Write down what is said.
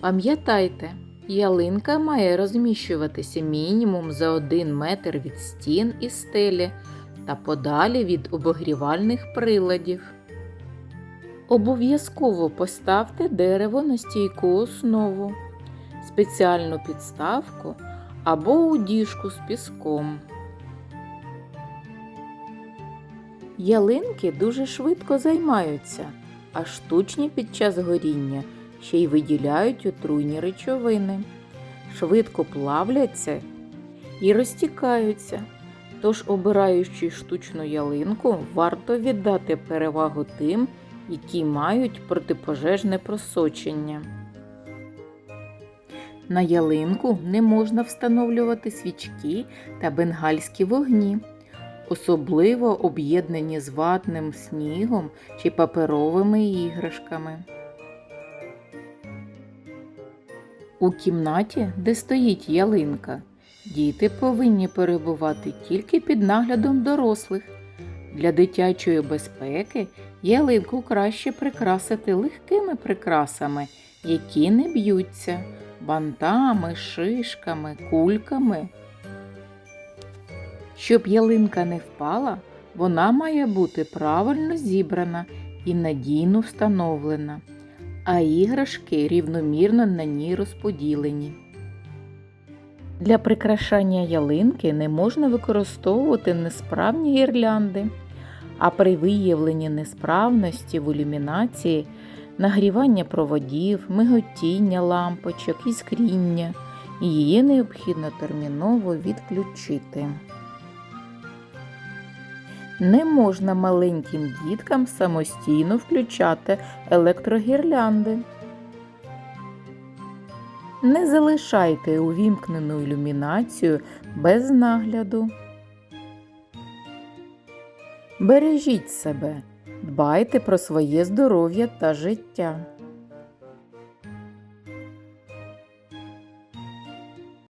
Пам'ятайте, ялинка має розміщуватися мінімум за 1 метр від стін і стелі та подалі від обогрівальних приладів. Обов'язково поставте дерево на стійку основу, спеціальну підставку або у діжку з піском. Ялинки дуже швидко займаються, а штучні під час горіння ще й виділяють отруйні речовини, швидко плавляться і розтікаються. Тож, обираючи штучну ялинку, варто віддати перевагу тим, які мають протипожежне просочення. На ялинку не можна встановлювати свічки та бенгальські вогні, особливо об'єднані з ватним снігом чи паперовими іграшками. У кімнаті, де стоїть ялинка, діти повинні перебувати тільки під наглядом дорослих. Для дитячої безпеки ялинку краще прикрасити легкими прикрасами, які не б'ються, бантами, шишками, кульками. Щоб ялинка не впала, вона має бути правильно зібрана і надійно встановлена, а іграшки рівномірно на ній розподілені. Для прикрашання ялинки не можна використовувати несправні гірлянди, а при виявленні несправності в ілюмінації, нагрівання проводів, миготіння лампочок, іскріння, її необхідно терміново відключити. Не можна маленьким діткам самостійно включати електрогірлянди. Не залишайте увімкнену ілюмінацію без нагляду. Бережіть себе, дбайте про своє здоров'я та життя.